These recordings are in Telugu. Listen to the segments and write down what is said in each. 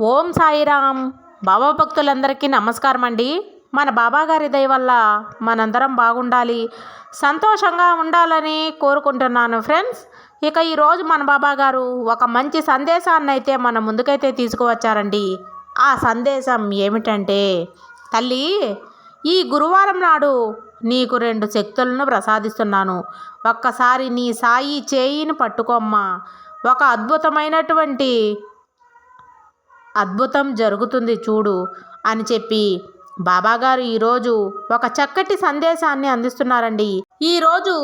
ఓం సాయిరామ్. బాబా భక్తులందరికీ నమస్కారం అండి మన బాబా గారి దయ వల్ల మనందరం బాగుండాలి. సంతోషంగా ఉండాలని కోరుకుంటున్నాను ఫ్రెండ్స్. ఇక ఈరోజు మన బాబా గారు ఒక మంచి సందేశాన్ని అయితే మన ముందుకైతే తీసుకువచ్చారండి. ఆ సందేశం ఏమిటంటే తల్లి ఈ గురువారం నాడు నీకు రెండు శక్తులను ప్రసాదిస్తున్నాను. ఒక్కసారి నీ సాయి చేయిని పట్టుకోమ్మా. ఒక అద్భుతమైనటువంటి అద్భుతం జరుగుతుంది చూడు అని చెప్పి బాబాగారు ఈరోజు ఒక చక్కటి సందేశాన్ని అందిస్తున్నారండి. ఈరోజు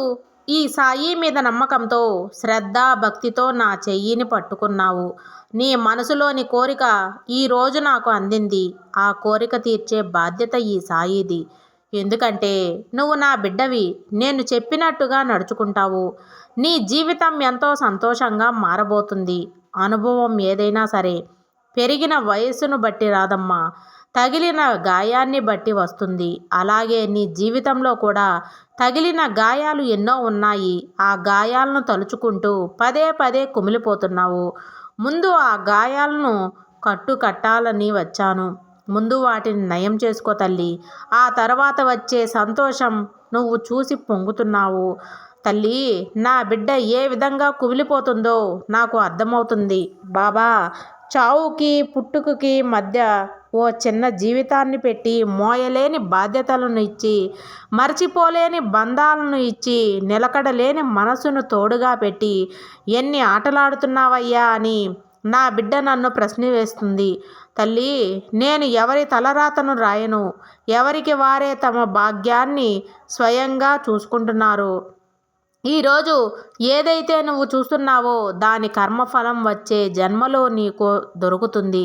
ఈ సాయి మీద నమ్మకంతో శ్రద్ధ భక్తితో నా చెయ్యిని పట్టుకున్నావు. నీ మనసులోని కోరిక ఈరోజు నాకు అందింది. ఆ కోరిక తీర్చే బాధ్యత ఈ సాయిది. ఎందుకంటే నువ్వు నా బిడ్డవి నేను చెప్పినట్టుగా నడుచుకుంటావు. నీ జీవితం ఎంతో సంతోషంగా మారబోతుంది. అనుభవం ఏదైనా సరే పెరిగిన వయస్సును బట్టి రాదమ్మా. తగిలిన గాయాన్ని బట్టి వస్తుంది. అలాగే నీ జీవితంలో కూడా తగిలిన గాయాలు ఎన్నో ఉన్నాయి. ఆ గాయాలను తలుచుకుంటూ పదే పదే కుమిలిపోతున్నావు. ముందు ఆ గాయాలను కట్టు కట్టాలని వచ్చాను. ముందు వాటిని నయం చేసుకో తల్లి. ఆ తర్వాత వచ్చే సంతోషం నువ్వు చూసి పొంగుతున్నావు. తల్లి నా బిడ్డ ఏ విధంగా కుమిలిపోతుందో నాకు అర్థమవుతుంది. బాబా చావుకి పుట్టుకకి మధ్య ఓ చిన్న జీవితాన్ని పెట్టి మోయలేని బాధ్యతలను ఇచ్చి మర్చిపోలేని బంధాలను ఇచ్చి నిలకడలేని మనసును తోడుగా పెట్టి ఎన్ని ఆటలాడుతున్నావయ్యా అని నా బిడ్డ నన్ను ప్రశ్న వేస్తుంది. తల్లి నేను ఎవరి తలరాతను రాయను? ఎవరికి వారే తమ భాగ్యాన్ని స్వయంగా చూసుకుంటున్నారు? ఈరోజు ఏదైతే నువ్వు చూస్తున్నావో దాని కర్మఫలం వచ్చే జన్మలో నీకు దొరుకుతుంది.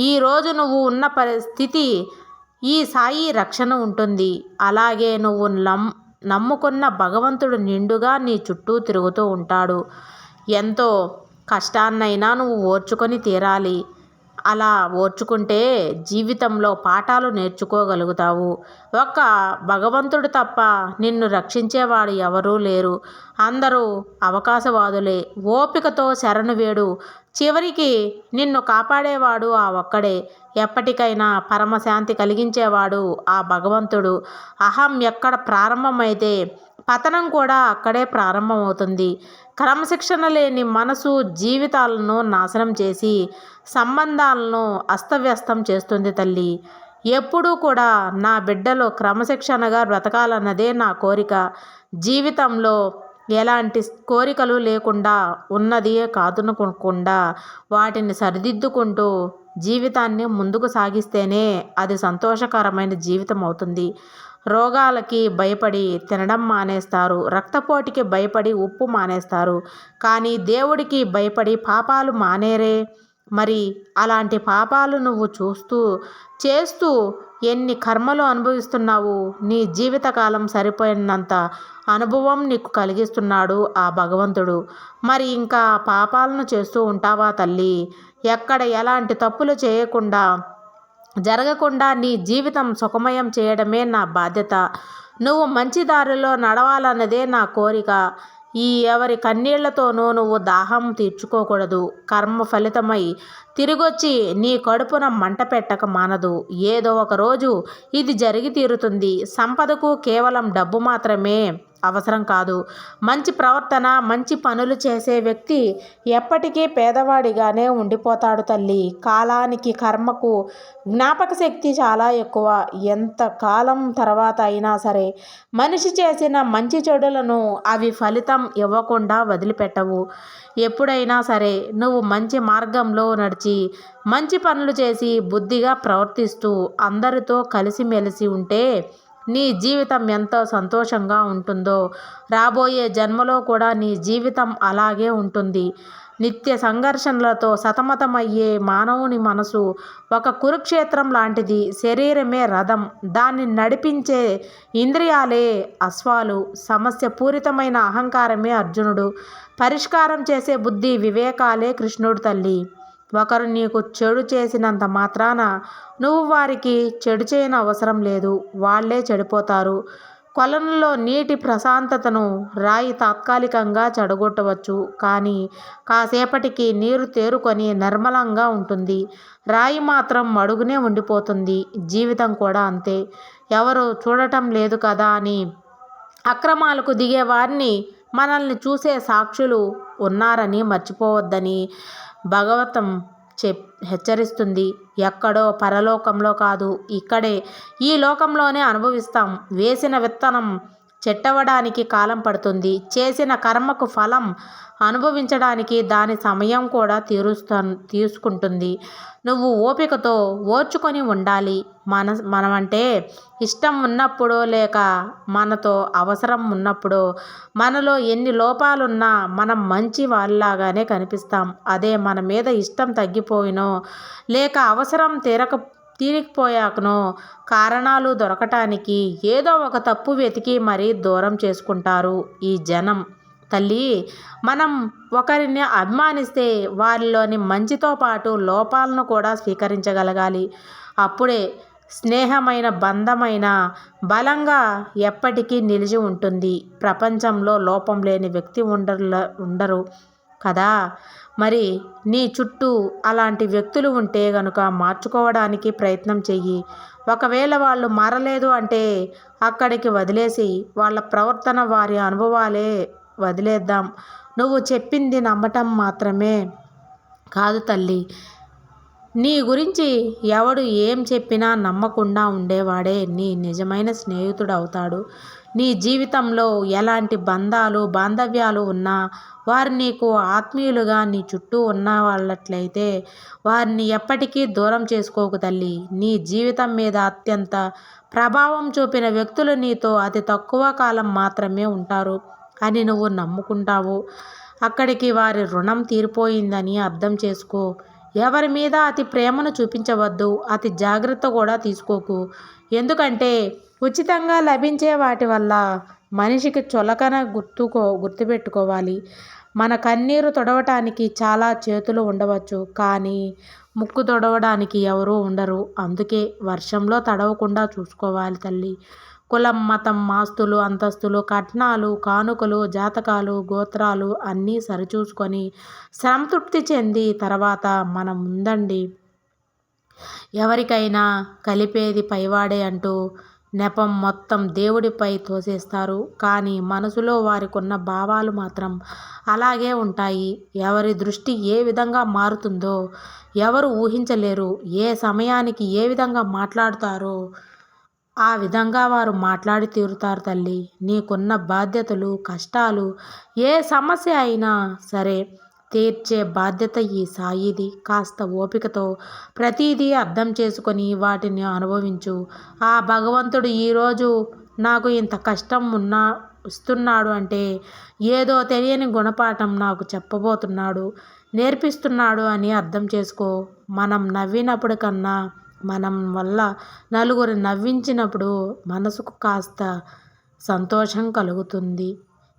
ఈరోజు నువ్వు ఉన్న పరిస్థితి ఈ సాయి రక్షణ ఉంటుంది. అలాగే నువ్వు నమ్ నమ్ముకున్న భగవంతుడు నిండుగా నీ చుట్టూ తిరుగుతూ ఉంటాడు. ఎంతో కష్టాన్నైనా నువ్వు ఓర్చుకొని తీరాలి. అలా ఓర్చుకుంటే జీవితంలో పాఠాలు నేర్చుకోగలుగుతావు. ఒక్క భగవంతుడు తప్ప నిన్ను రక్షించేవాడు ఎవరూ లేరు. అందరూ అవకాశవాదులే. ఓపికతో శరణు వేడు. చివరికి నిన్ను కాపాడేవాడు ఆ ఒక్కడే. ఎప్పటికైనా పరమశాంతి కలిగించేవాడు ఆ భగవంతుడు. అహం ఎక్కడ ప్రారంభమైతే పతనం కూడా అక్కడే ప్రారంభమవుతుంది. క్రమశిక్షణ లేని మనసు జీవితాలను నాశనం చేసి సంబంధాలను అస్తవ్యస్తం చేస్తుంది తల్లి. ఎప్పుడూ కూడా నా బిడ్డలో క్రమశిక్షణగా బ్రతకాలన్నదే నా కోరిక. జీవితంలో ఎలాంటి కోరికలు లేకుండా ఉన్నది కాదునుకోకుండా వాటిని సరిదిద్దుకుంటూ జీవితాన్ని ముందుకు సాగిస్తేనే అది సంతోషకరమైన జీవితం అవుతుంది రోగాలకి భయపడి తినడం మానేస్తారు. రక్తపోటుకి భయపడి ఉప్పు మానేస్తారు. కానీ దేవుడికి భయపడి పాపాలు మానేరే? మరి అలాంటి పాపాలు నువ్వు చూస్తూ చేస్తూ ఎన్ని కర్మలు అనుభవిస్తున్నావు? నీ జీవితకాలం సరిపోయినంత అనుభవం నీకు కలిగిస్తున్నాడు ఆ భగవంతుడు. మరి ఇంకా పాపాలను చేస్తూ ఉంటావా తల్లి? ఎక్కడ ఎలాంటి తప్పులు చేయకుండా జరగకుండా నీ జీవితం సుఖమయం చేయడమే నా బాధ్యత. నువ్వు మంచి దారిలో నడవాలన్నదే నా కోరిక. ఈ ఎవరి కన్నీళ్ళతోనూ నువ్వు దాహం తీర్చుకోకూడదు. కర్మ ఫలితమై తిరిగొచ్చి నీ కడుపున మంట పెట్టక మానదు. ఏదో ఒక రోజు ఇది జరిగి తీరుతుంది. సంపదకు కేవలం డబ్బు మాత్రమే. అవసరం కాదు. మంచి ప్రవర్తన మంచి పనులు చేసే వ్యక్తి ఎప్పటికీ పేదవాడిగానే ఉండిపోతాడు తల్లి. కాలానికి కర్మకు జ్ఞాపక శక్తి చాలా ఎక్కువ. ఎంత కాలం తర్వాత అయినా సరే మనిషి చేసిన మంచి చెడులను అవి ఫలితం ఇవ్వకుండా వదిలిపెట్టవు. ఎప్పుడైనా సరే నువ్వు మంచి మార్గంలో నడిచి మంచి పనులు చేసి బుద్ధిగా ప్రవర్తిస్తూ అందరితో కలిసిమెలిసి ఉంటే నీ జీవితం ఎంత సంతోషంగా ఉంటుందో. రాబోయే జన్మలో కూడా నీ జీవితం అలాగే ఉంటుంది. నిత్య సంఘర్షణలతో సతమతమయ్యే మానవుని మనసు ఒక కురుక్షేత్రం లాంటిది. శరీరమే రథం. దాన్ని నడిపించే ఇంద్రియాలే అశ్వాలు. సమస్య పూరితమైన అహంకారమే అర్జునుడు. పరిష్కారం చేసే బుద్ధి వివేకాలే కృష్ణుడు తల్లి. ఒకరు నీకు చెడు చేసినంత మాత్రాన నువ్వు వారికి చెడు చేయని అవసరం లేదు. వాళ్ళే చెడిపోతారు. కొలనులో నీటి ప్రశాంతతను రాయి తాత్కాలికంగా చెడగొట్టవచ్చు. కానీ కాసేపటికి నీరు తేరుకొని నిర్మలంగా ఉంటుంది. రాయి మాత్రం మడుగునే ఉండిపోతుంది. జీవితం కూడా అంతే. ఎవరు చూడటం లేదు కదా అని అక్రమాలకు దిగే వారిని మనల్ని చూసే సాక్షులు ఉన్నారని మర్చిపోవద్దని భగవతం చెప్ హెచ్చరిస్తుంది. ఎక్కడో పరలోకంలో కాదు ఇక్కడే. ఈ లోకంలోనే అనుభవిస్తాం. వేసిన విత్తనం చెట్టవడానికి కాలం పడుతుంది. చేసిన కర్మకు ఫలం అనుభవించడానికి దాని సమయం కూడా తీరుస్తా తీసుకుంటుంది. నువ్వు ఓపికతో ఓర్చుకొని ఉండాలి. మన మనమంటే ఇష్టం ఉన్నప్పుడు లేక మనతో అవసరం ఉన్నప్పుడు మనలో ఎన్ని లోపాలున్నా మనం మంచి వాళ్ళలాగానే కనిపిస్తాం. అదే మన మీద ఇష్టం తగ్గిపోయినో లేక అవసరం తీరక తీరికపోయాకనో కారణాలు దొరకటానికి ఏదో ఒక తప్పు వెతికి మరీ దూరం చేసుకుంటారు ఈ జనం. తల్లి మనం ఒకరిని అభిమానిస్తే వారిలోని మంచితో పాటు లోపాలను కూడా స్వీకరించగలగాలి. అప్పుడే స్నేహమైన బంధమైన బలంగా ఎప్పటికీ నిలిచి ఉంటుంది. ప్రపంచంలో లోపం లేని వ్యక్తి ఉండరు ఉండరు. కదా? మరి నీ చుట్టూ అలాంటి వ్యక్తులు ఉంటే గనుక మార్చుకోవడానికి ప్రయత్నం చెయ్యి. ఒకవేళ వాళ్ళు మారలేదు అంటే అక్కడికి వదిలేసి వాళ్ళ ప్రవర్తన వారి అనుభవాలే వదిలేద్దాం. నువ్వు చెప్పింది నమ్మటం మాత్రమే కాదు తల్లి. నీ గురించి ఎవడు ఏం చెప్పినా నమ్మకుండా ఉండేవాడే నీ నిజమైన స్నేహితుడు అవుతాడు. నీ జీవితంలో ఎలాంటి బంధాలు బాంధవ్యాలు ఉన్నా వారు నీకు ఆత్మీయులుగా నీ చుట్టూ ఉన్న వాళ్ళట్లయితే వారిని ఎప్పటికీ దూరం చేసుకోకు తల్లి. నీ జీవితం మీద అత్యంత ప్రభావం చూపిన వ్యక్తులు నీతో అతి తక్కువ కాలం మాత్రమే ఉంటారు అని నువ్వు నమ్ముకుంటావు. అక్కడికి వారి రుణం తీరిపోయిందని అర్థం చేసుకో. ఎవరి మీద అతి ప్రేమను చూపించవద్దు అతి జాగ్రత్త కూడా తీసుకోకు. ఎందుకంటే ఉచితంగా లభించే వాటి వల్ల మనిషికి చులకన గుర్తుకో గుర్తుపెట్టుకోవాలి. మన కన్నీరు తొడవటానికి చాలా చేతులు ఉండవచ్చు కానీ ముక్కు తొడవడానికి ఎవరూ ఉండరు. అందుకే వర్షంలో తడవకుండా చూసుకోవాలి తల్లి. కులం మతం ఆస్తులు అంతస్తులు కట్నాలు కానుకలు జాతకాలు గోత్రాలు అన్నీ సరిచూసుకొని సంతృప్తి చెంది తర్వాత మనం ఉందండి ఎవరికైనా కలిపేది పైవాడే అంటూ నెపం మొత్తం దేవుడిపై తోసేస్తారు. కానీ మనసులో వారికున్న భావాలు మాత్రం అలాగే ఉంటాయి. ఎవరి దృష్టి ఏ విధంగా మారుతుందో ఎవరు ఊహించలేరు ఏ సమయానికి ఏ విధంగా మాట్లాడతారో ఆ విధంగా వారు మాట్లాడి తీరుతారు తల్లి. నీకున్న బాధ్యతలు కష్టాలు ఏ సమస్య అయినా సరే తీర్చే బాధ్యత ఈ సాయిది. కాస్త ఓపికతో ప్రతిదీ అర్థం చేసుకొని వాటిని అనుభవించు. ఆ భగవంతుడు ఈరోజు నాకు ఇంత కష్టం ఉన్నా ఇస్తున్నాడు అంటే ఏదో తెలియని గుణపాఠం నాకు చెప్పబోతున్నాడు. నేర్పిస్తున్నాడు అని అర్థం చేసుకో. మనం నవ్వినప్పుడు కన్నా మనం వల్ల నలుగురు నవ్వించినప్పుడు మనసుకు కాస్త సంతోషం కలుగుతుంది.